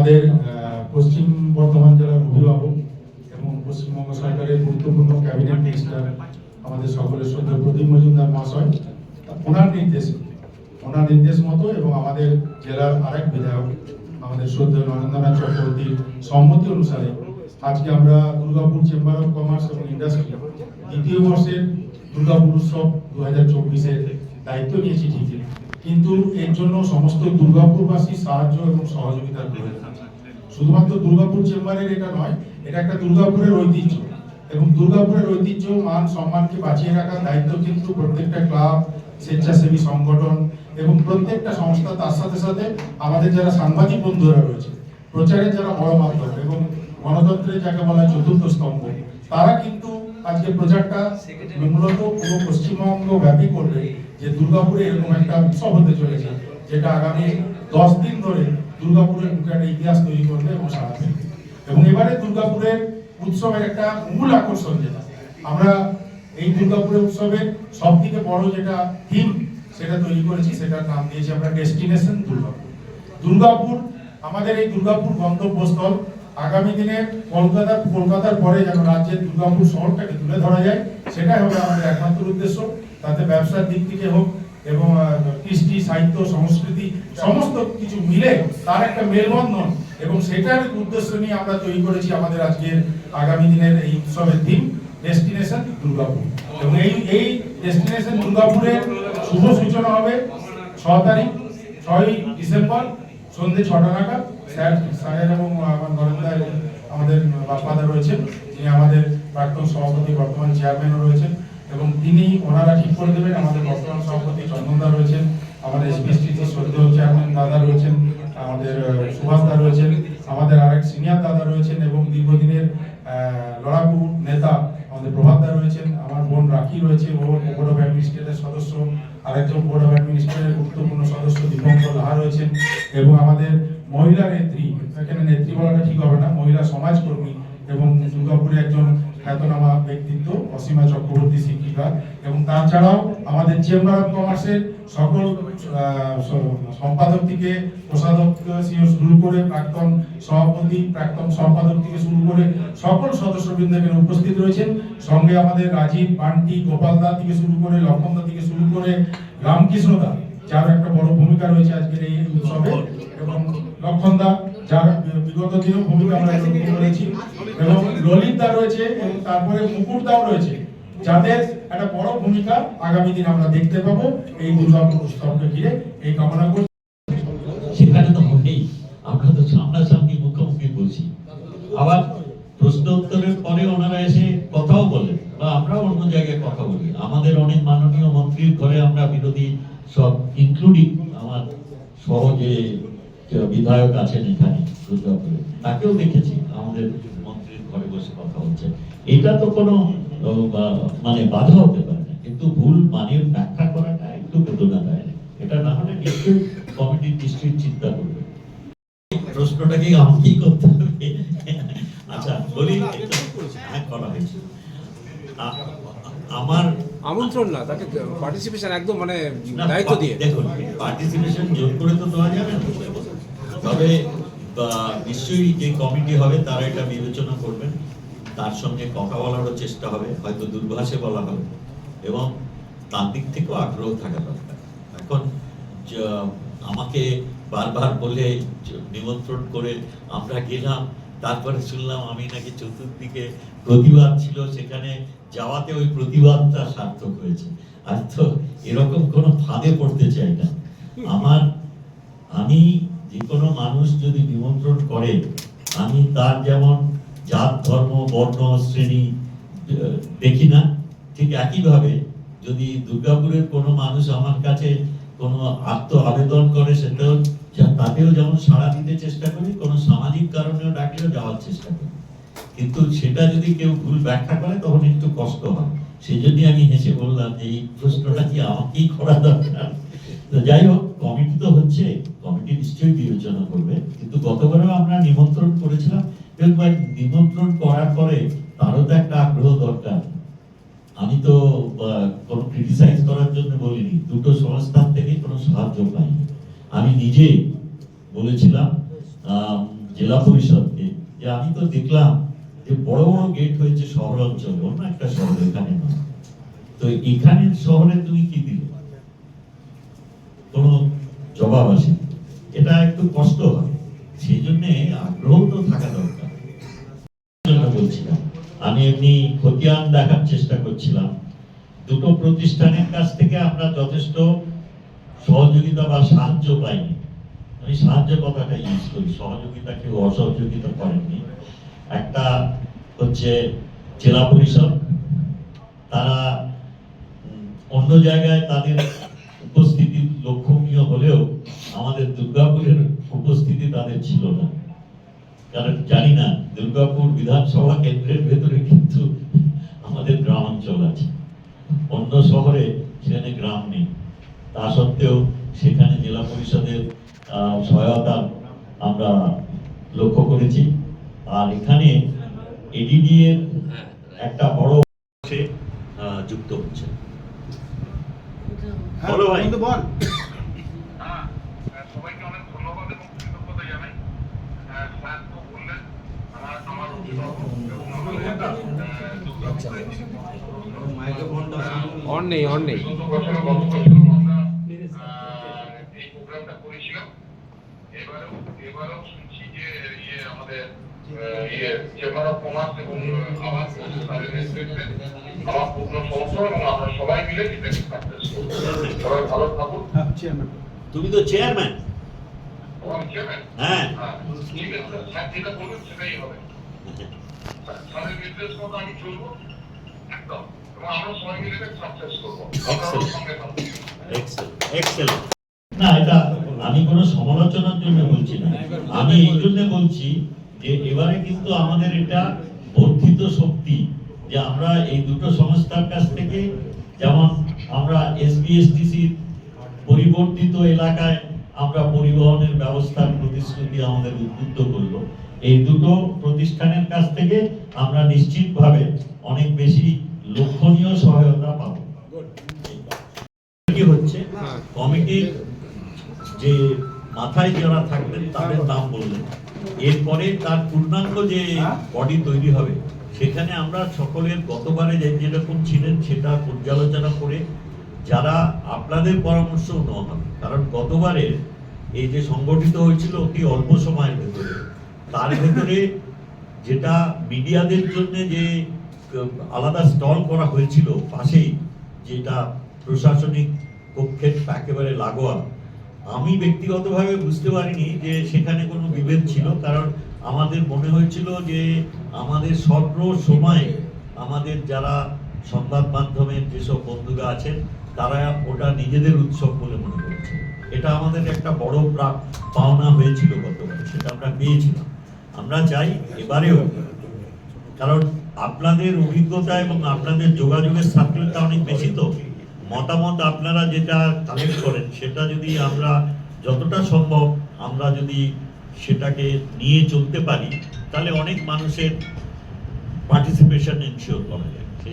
আমাদের পশ্চিম বর্ধমান জেলার অভিভাবক এবং পশ্চিমবঙ্গ সরকারের গুরুত্বপূর্ণ ক্যাবিনেট মিনিস্টার আমাদের সকলের সদ্য প্রদীপ মজুমদার মহাশয়। ওনার নির্দেশ ওনার নির্দেশ মতো এবং আমাদের জেলার আরেক বিধায়ক আমাদের শ্রদ্ধেয় নরেন্দ্রনাথ চক্রবর্তীর সম্মতি অনুসারে আজকে আমরা দুর্গাপুর চেম্বার অফ কমার্স এবং ইন্ডাস্ট্রি দ্বিতীয় বর্ষের দুর্গাপুর উৎসব দু হাজার চব্বিশের দায়িত্ব নিয়েছি ঠিকই। কিন্তু এর জন্য সমস্ত দুর্গাপুরবাসী সাহায্য এবং সহযোগিতার প্রয়োজন। শুধুমাত্র দুর্গাপুর চেম্বারের এটা নয়, এটা একটা দুর্গাপুরের ঐতিহ্য এবং দুর্গাপুরের ঐতিহ্য, মান, সম্মানকে বাঁচিয়ে রাখার দায়িত্ব কিন্তু প্রত্যেকটা ক্লাব, স্বেচ্ছাসেবী সংগঠন এবং প্রত্যেকটা সংস্থা তার সাথে সাথে আমাদের যারা সাংবাদিক বন্ধুরা রয়েছে, প্রচারের যারা বড় মাধ্যম এবং গণতন্ত্রের যাকে বলা হয় চতুর্থ স্তম্ভ, তারা কিন্তু আজকে প্রচারটা মূলত পুরো পশ্চিমবঙ্গ ব্যাপী করবে যে দুর্গাপুরে এরকম একটা উৎসব হতে চলেছে, যেটা আগামী দশ দিন ধরে দুর্গাপুরের বুকে একটা ইতিহাস তৈরি করবে এবং সারা। এবং এবারে দুর্গাপুরের উৎসবের একটা মূল আকর্ষণ যেটা, আমরা এই দুর্গাপুরের উৎসবের সব থেকে বড় যেটা থিম সেটা তৈরি করেছি, সেটার নাম দিয়েছি আমরা ডেস্টিনেশন দুর্গাপুর দুর্গাপুর, আমাদের এই দুর্গাপুর গন্তব্যস্থল, আগামী দিনে কলকাতা, কলকাতার পরে যেন রাজ্যের দুর্গাপুর শহরটাকে তুলে ধরা যায়, সেটাই হবে আমাদের একমাত্র উদ্দেশ্য তাতে ব্যবসার দিক থেকে হোক এবং কৃষ্টি, সাহিত্য, সংস্কৃতি, সমস্ত কিছু মিলে তার একটা মেলবন্ধন এবং সেটার উদ্দেশ্য নিয়ে আমরা তৈরি করেছি আমাদের আজকের আগামী দিনের এই উৎসবের থিম ডেস্টিনেশন দুর্গাপুর এবং এই এই ডেস্টিনেশন দুর্গাপুরের শুভ সূচনা হবে ছ তারিখ ছয়ই ডিসেম্বর সন্ধ্যে ছটা নাগাদ। স্যার, স্যারের এবং আমার নরেন্দ্র আমাদের বাপ্পাদা রয়েছেন। যিনি আমাদের প্রাক্তন সভাপতি, বর্তমান চেয়ারম্যানও রয়েছেন। এবং তিনি ওনারা ঠিক করে দেবেন। আমাদের বর্তমান সভাপতি চন্দনদা রয়েছেন, আমাদের এসবিএসটিসি শ্রদ্ধেয় চেয়ারম্যান দাদা রয়েছেন, আমাদের সুভাষ দা রয়েছেন, আমাদের আরেক সিনিয়র দাদা রয়েছেন এবং দীর্ঘদিনের লড়াকু নেতা আমাদের প্রভাত দা রয়েছেন, আমার বোন রাখি রয়েছে, ও বোর্ড অফ অ্যাডমিনিস্ট্রেটের সদস্য, আরেকজন বোর্ড অফ অ্যাডমিনিস্ট্রেটের গুরুত্বপূর্ণ সদস্য দীপঙ্কর লাহা রয়েছেন এবং আমাদের মহিলা নেত্রী, এখানে নেত্রী বলাটা ঠিক হবে না, মহিলা সমাজকর্মী এবং দুর্গাপুরে একজন খ্যাতনামা ব্যক্তিত্ব অসীমা চক্রবর্তী শিক্ষিকা এবং তাছাড়াও আমাদের চেম্বার অফ কমার্সের সকল সম্পাদক থেকে থেকে শুরু করে প্রাক্তন সভাপতি, প্রাক্তন সম্পাদক থেকে শুরু করে সকল সদস্যবৃন্দ এখানে উপস্থিত রয়েছেন। সঙ্গে আমাদের রাজীব পান্টি গোপাল দা থেকে শুরু করে লক্ষণ দা থেকে শুরু করে রামকৃষ্ণ দা, যার একটা বড় ভূমিকা রয়েছে আজকের এই উৎসবে। এবং লক্ষণ দা যার বিগত দিনেও ভূমিকা আমরা করেছি এবং ললিত দা রয়েছে এবং তারপরে মুকুট দাও রয়েছে। যাদের একটা বড় ভূমিকা আগামী দিন আমরা দেখতে পাবো। এই উৎসবকে ঘিরে এই কামনা করছি। সেখানে তো আমরা তো সামনাসামনি মুখোমুখি বলছি। আবার প্রশ্ন উত্তরের পরে ওনারা এসে কথাও বলেন বা আমরা অন্য জায়গায় কথা বলি। আমাদের অনেক মাননীয় মন্ত্রীর ঘরে আমরা বিরোধী সব ইনক্লুডিং আমার সহ যে যে বিধায়ক আছেন এখানে দুর্গাপুরে। তাকেও দেখেছি আমাদের মন্ত্রীর ঘরে বসে কথা হচ্ছে। এটা তো কোনো মানে বাধা হতে পারে না কিন্তু ভুল মানে ব্যাখ্যা করাটা একটু বেদনা দেয় এটা না হলে নিশ্চয়ই কমিটি নিশ্চয়ই চিন্তা করবে। প্রশ্নটা কি আমাকেই করতে হবে? আচ্ছা বলি হ্যাঁ করা হয়েছে। আমার আমন্ত্রণ না তাকে পার্টিসিপেশন একদম মানে দায়িত্ব দিয়ে। দেখুন পার্টিসিপেশন জোর করে তো দেওয়া যাবে না। তবে নিশ্চয়ই যে কমিটি হবে তারা এটা বিবেচনা করবেন। তার সঙ্গে কথা বলারও চেষ্টা হবে, হয়তো দূরভাষে বলা হবে। এবং তার দিক থেকেও আগ্রহ থাকা দরকার। এখন আমাকে বারবার বলে নিমন্ত্রণ করে আমরা গেলাম, তারপরে শুনলাম আমি নাকি চতুর্দিকে প্রতিবাদ ছিল, সেখানে যাওয়াতে ওই প্রতিবাদটা সার্থক হয়েছে। আর তো এরকম কোনো ফাঁদে পড়তে চাই না। আমার, আমি যে কোনো মানুষ যদি নিমন্ত্রণ করে, আমি তার যেমন জাত, ধর্ম, বর্ণ, শ্রেণি দেখি না, ঠিক একইভাবে যদি দুর্গাপুরের কোনো মানুষ আমার কাছে কোনো আত্ম আবেদন করে, সেটাও তাতেও যেমন সাড়া দিতে চেষ্টা করি, কোনো সামাজিক কারণেও ডাকলেও যাওয়ার চেষ্টা করি। কিন্তু সেটা যদি কেউ ভুল ব্যাখ্যা করে, তখন একটু কষ্ট হয়। সেই জন্যই আমি হেসে বললাম যে, এই প্রশ্নটা কি আমাকেই করা দরকার? তো যাই হোক কমিটি তো হচ্ছে কমিটি নিশ্চয়ই বিবেচনা করবে। কিন্তু গতবারও আমরা নিমন্ত্রণ করেছিলাম নিমন্ত্রণ করার পরে তারও তো একটা আগ্রহ দরকার। আমি তো কোনো ক্রিটিসাইজ করার জন্য বলিনি, দুটো সংস্থান থেকে কোনো সাহায্য পাইনি। আমি নিজে বলেছিলাম জেলা পরিষদকে, যে আমি তো দেখলাম যে বড় বড় গেট হয়েছে শহর অঞ্চলে অন্য একটা শহর এখানে নয়। তো এখানে শহরে তুমি কি দিলে? কোনো জবাব আসে এটা একটু কষ্ট হয়। সেই জন্য আগ্রহ তো থাকা দরকার। বলছিলাম, আমি এমনি খতিয়ান দেখার চেষ্টা করছিলাম। দুটো প্রতিষ্ঠানের কাছ থেকে আমরা যথেষ্ট সহযোগিতা বা সাহায্য পাইনি। আমি সাহায্য কথাটা ইউজ করি। সহযোগিতা কেউ অসহযোগিতা করেননি। একটা হচ্ছে জেলা পরিষদ। তারা অন্য জায়গায় তাদের উপস্থিতি লক্ষণীয় হলেও আমাদের দুর্গাপুরের উপস্থিতি তাদের ছিল না। কারণ জানি না দুর্গাপুর বিধানসভা কেন্দ্রের ভেতরে কিন্তু আমাদের গ্রাম অঞ্চল আছে। অন্য শহরে সেখানে গ্রাম নেই। তা সত্ত্বেও সেখানে জেলা পরিষদের সহায়তা আমরা লক্ষ্য করেছি। আর এখানে এডিডি এর একটা বড় যুক্ত হচ্ছে। বলো ভাই হ্যাঁ, করব সবাই ভালো থাকুন তুমি তো চেয়ারম্যান চেয়ারম্যান হ্যাঁ। না এটা আমি কোনো সমালোচনার জন্য বলছি না আমি এই জন্য বলছি যে এবারে কিন্তু আমাদের এটা বর্ধিত শক্তি যে আমরা এই দুটো সংস্থার কাছ থেকে যেমন আমরা এসবিএসটিসি পরিবর্তিত এলাকায় আমরা পরিবহনের ব্যবস্থার প্রতিশ্রুতি আমাদের উদ্বুদ্ধ করল। এই দুটো প্রতিষ্ঠানের কাছ থেকে আমরা নিশ্চিতভাবে অনেক বেশি লক্ষণীয় সহায়তা পাবো। কি হচ্ছে। কমিটির যে মাথায় যারা থাকবেন, তাদের নাম বললেন। এরপরে তার পূর্ণাঙ্গ যে বডি তৈরি হবে, সেখানে আমরা সকলের গতবারে যে যেরকম ছিলেন, সেটা পর্যালোচনা করে যারা আপনাদের পরামর্শ নেওয়া হবে। কারণ গতবারে এই যে সংগঠিত হয়েছিল অতি অল্প সময়ের ভেতরে, তার ভেতরে যেটা মিডিয়াদের জন্য যে আলাদা স্টল করা হয়েছিল পাশেই, যেটা প্রশাসনিক কক্ষের একেবারে লাগোয়া, আমি ব্যক্তিগতভাবে বুঝতে পারিনি যে সেখানে কোনো বিভেদ ছিল, কারণ আমাদের মনে হয়েছিল যে আমাদের সর্ব সময়ে আমাদের যারা সংবাদ মাধ্যমের যেসব বন্ধুরা আছেন তারা ওটা নিজেদের উৎসব বলে মনে করছে। এটা আমাদের একটা বড় পাওনা হয়েছিল গতবারে সেটা আমরা পেয়েছিলাম। আমরা চাই এবারেও, কারণ আপনাদের অভিজ্ঞতা এবং আপনাদের যোগাযোগের সার্কেলটা অনেক বেশি তো। মতামত আপনারা যেটা কালেক্ট করেন, সেটা যদি আমরা যতটা সম্ভব আমরা যদি সেটাকে নিয়ে চলতে পারি, তাহলে অনেক মানুষের পার্টিসিপেশন এনশিওর করা যায়।